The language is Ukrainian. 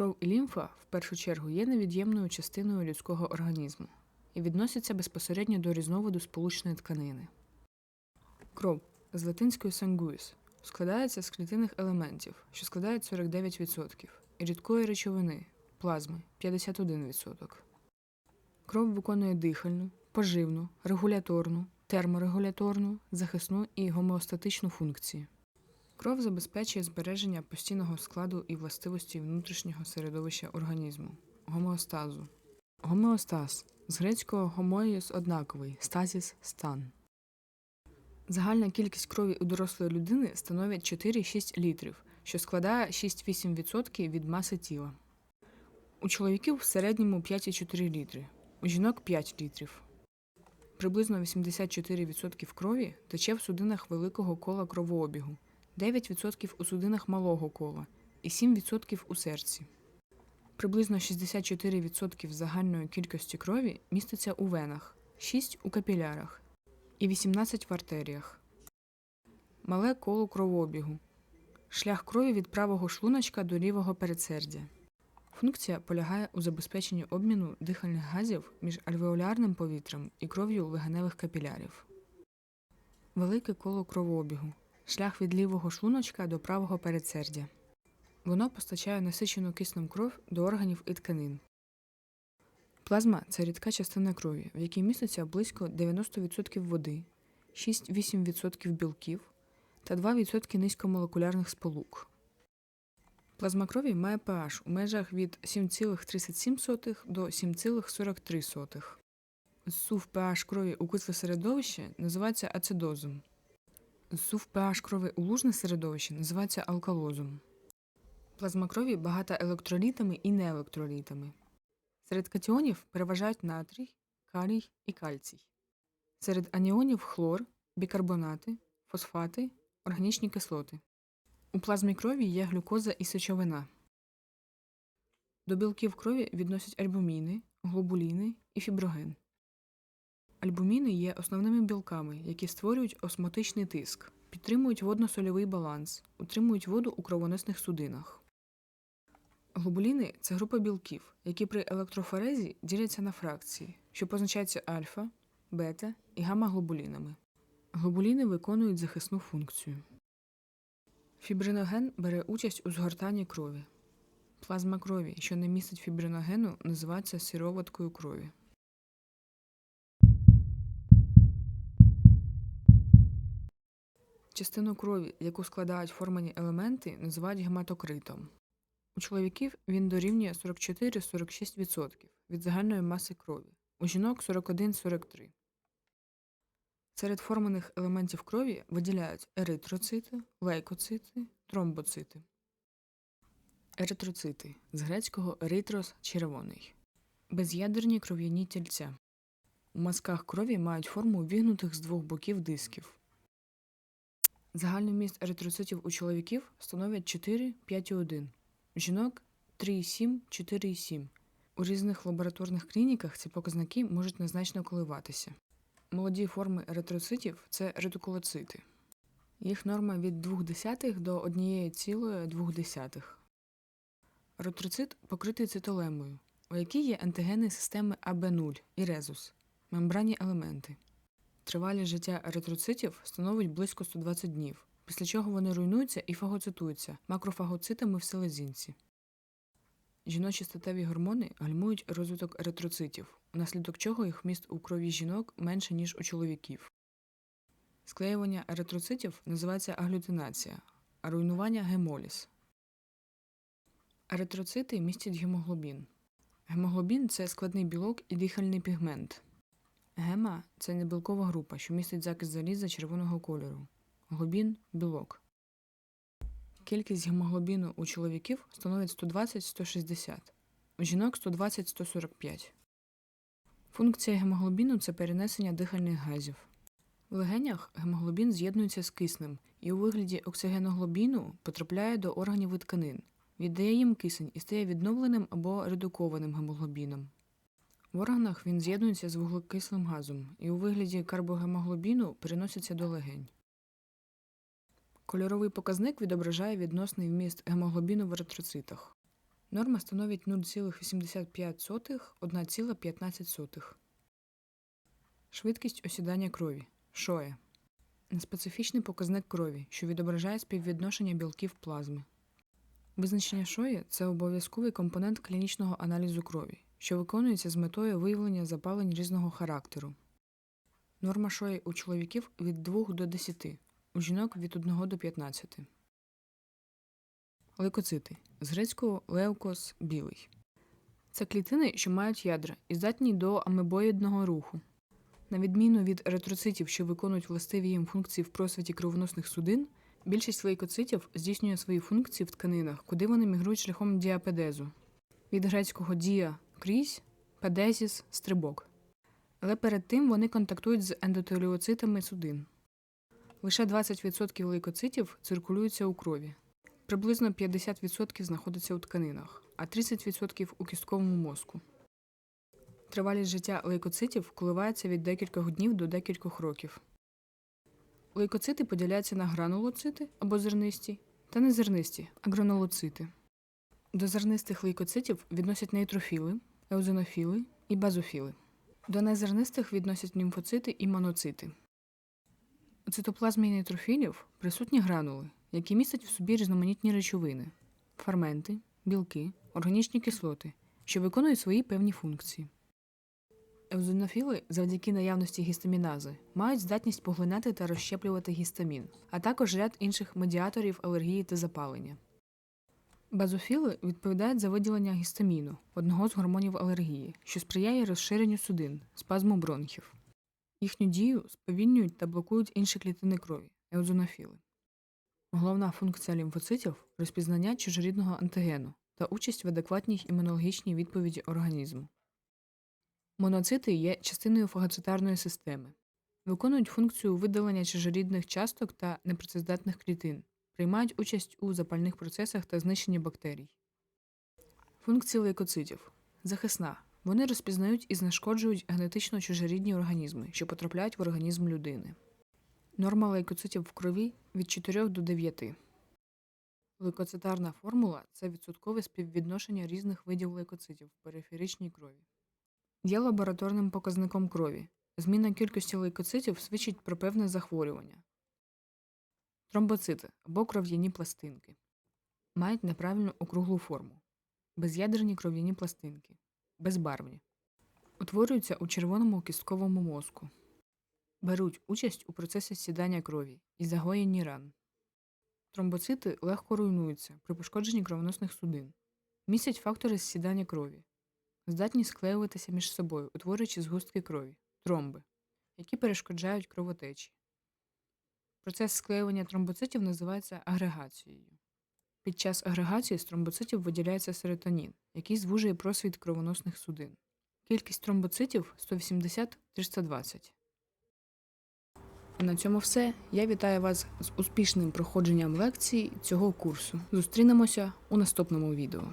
Кров і лімфа в першу чергу є невід'ємною частиною людського організму і відносяться безпосередньо до різновиду сполучної тканини. Кров з латинської sanguis складається з клітинних елементів, що складають 49%, і рідкої речовини плазми 51%. Кров виконує дихальну, поживну, регуляторну, терморегуляторну, захисну і гомеостатичну функції. Кров забезпечує збереження постійного складу і властивості внутрішнього середовища організму гомеостазу. Гомеостаз з грецького гомоїс однаковий, стазіс стан. Загальна кількість крові у дорослої людини становить 4-6 літрів, що складає 6-8% від маси тіла. У чоловіків в середньому 5,4 літри, у жінок 5 літрів. Приблизно 84% крові тече в судинах великого кола кровообігу, 9% у судинах малого кола і 7% у серці. Приблизно 64% загальної кількості крові міститься у венах, 6 у капілярах і 18 в артеріях. Мале коло кровообігу. Шлях крові від правого шлуночка до лівого передсердя. Функція полягає у забезпеченні обміну дихальних газів між альвеолярним повітрям і кров'ю легеневих капілярів. Велике коло кровообігу. Шлях від лівого шлуночка до правого передсердя. Воно постачає насичену киснем кров до органів і тканин. Плазма це рідка частина крові, в якій міститься близько 90% води, 6-8% білків та 2% низькомолекулярних сполук. Плазма крові має pH у межах від 7,37 до 7,43. Зсув pH крові у кисле середовище називається ацидозом. Зсув pH крові у лужне середовище називається алкалозом. Плазма крові багата електролітами і неелектролітами. Серед катіонів переважають натрій, калій і кальцій. Серед аніонів хлор, бікарбонати, фосфати, органічні кислоти. У плазмі крові є глюкоза і сечовина. До білків крові відносять альбуміни, глобуліни і фіброген. Альбуміни є основними білками, які створюють осмотичний тиск, підтримують водно-сольовий баланс, утримують воду у кровоносних судинах. Глобуліни це група білків, які при електрофорезі діляться на фракції, що позначаються альфа, бета і гамма-глобулінами. Глобуліни виконують захисну функцію. Фібриноген бере участь у згортанні крові. Плазма крові, що не містить фібриногену, називається сироваткою крові. Частину крові, яку складають формані елементи, називають гематокритом. У чоловіків він дорівнює 44-46% від загальної маси крові, у жінок 41-43%. Серед форманих елементів крові виділяють еритроцити, лейкоцити, тромбоцити. Еритроцити з грецького еритрос червоний. Без'ядерні кров'яні тільця. У мазках крові мають форму вігнутих з двох боків дисків. Загальний міст еритроцитів у чоловіків становить 4-5,1, у жінок 3,7-4,7. У різних лабораторних клініках ці показники можуть незначно коливатися. Молоді форми еритроцитів це ретикулоцити. Їх норма від 0,2 до 1,2. Еритроцит покритий цитолемою, у якій є антигени системи АБ0 і резус мембранні елементи. Тривалість життя еритроцитів становить близько 120 днів, після чого вони руйнуються і фагоцитуються макрофагоцитами в селезінці. Жіночі статеві гормони гальмують розвиток еритроцитів, внаслідок чого їх вміст у крові жінок менше, ніж у чоловіків. Склеювання еритроцитів називається аглютинація, а руйнування гемоліз. Еритроцити містять гемоглобін. Гемоглобін це складний білок і дихальний пігмент. Гема це небілкова група, що містить закис заліза червоного кольору. Глобін білок. Кількість гемоглобіну у чоловіків становить 120-160, у жінок 120-145. Функція гемоглобіну це перенесення дихальних газів. В легенях гемоглобін з'єднується з киснем і у вигляді оксигеноглобіну потрапляє до органів і тканин, віддає їм кисень і стає відновленим або редукованим гемоглобіном. В органах він з'єднується з вуглекислим газом і у вигляді карбогемоглобіну переноситься до легень. Кольоровий показник відображає відносний вміст гемоглобіну в еритроцитах. Норма становить 0,85 1,15. Швидкість осідання крові. Шоє. Неспецифічний показник крові, що відображає співвідношення білків плазми. Визначення шої це обов'язковий компонент клінічного аналізу крові, що виконується з метою виявлення запалень різного характеру. Норма шої у чоловіків від 2 до 10, у жінок від 1 до 15. Лейкоцити з грецького леукос білий. Це клітини, що мають ядра і здатні до амебоїдного руху. На відміну від еритроцитів, що виконують властиві їм функції в просвіті кровоносних судин, більшість лейкоцитів здійснює свої функції в тканинах, куди вони мігрують шляхом діапедезу. Від грецького дія крізь, педезіс стрибок. Але перед тим вони контактують з ендотеліоцитами судин. Лише 20% лейкоцитів циркулюються у крові. Приблизно 50% знаходиться у тканинах, а 30% у кістковому мозку. Тривалість життя лейкоцитів коливається від декількох днів до декількох років. Лейкоцити поділяються на гранулоцити або зернисті та незернисті агранулоцити. До зернистих лейкоцитів відносять нейтрофіли, еозинофіли і базофіли. До незернистих відносять лімфоцити і моноцити. У цитоплазмі нейтрофілів присутні гранули, які містять в собі різноманітні речовини, ферменти, білки, органічні кислоти, що виконують свої певні функції. Еозинофіли завдяки наявності гістамінази мають здатність поглинати та розщеплювати гістамін, а також ряд інших медіаторів алергії та запалення. Базофіли відповідають за виділення гістаміну, одного з гормонів алергії, що сприяє розширенню судин, спазму бронхів. Їхню дію сповільнюють та блокують інші клітини крові еозинофіли. Головна функція лімфоцитів розпізнання чужорідного антигену та участь в адекватній імунологічній відповіді організму. Моноцити є частиною фагоцитарної системи, виконують функцію видалення чужорідних часток та непрацездатних клітин, приймають участь у запальних процесах та знищенні бактерій. Функції лейкоцитів захисна. Вони розпізнають і знешкоджують генетично чужорідні організми, що потрапляють в організм людини. Норма лейкоцитів в крові від 4 до 9. Лейкоцитарна формула це відсоткове співвідношення різних видів лейкоцитів в периферичній крові. Є лабораторним показником крові. Зміна кількості лейкоцитів свідчить про певне захворювання. Тромбоцити або кров'яні пластинки. Мають неправильну округлу форму, без'ядерні кров'яні пластинки, безбарвні, утворюються у червоному кістковому мозку, беруть участь у процесі сідання крові і загоєнні ран. Тромбоцити легко руйнуються при пошкодженні кровоносних судин, містять фактори зсідання крові, здатні склеюватися між собою, утворюючи згустки крові, тромби, які перешкоджають кровотечі. Процес склеювання тромбоцитів називається агрегацією. Під час агрегації з тромбоцитів виділяється серотонін, який звужує просвіт кровоносних судин. Кількість тромбоцитів 180-320. А на цьому все. Я вітаю вас з успішним проходженням лекцій цього курсу. Зустрінемося у наступному відео.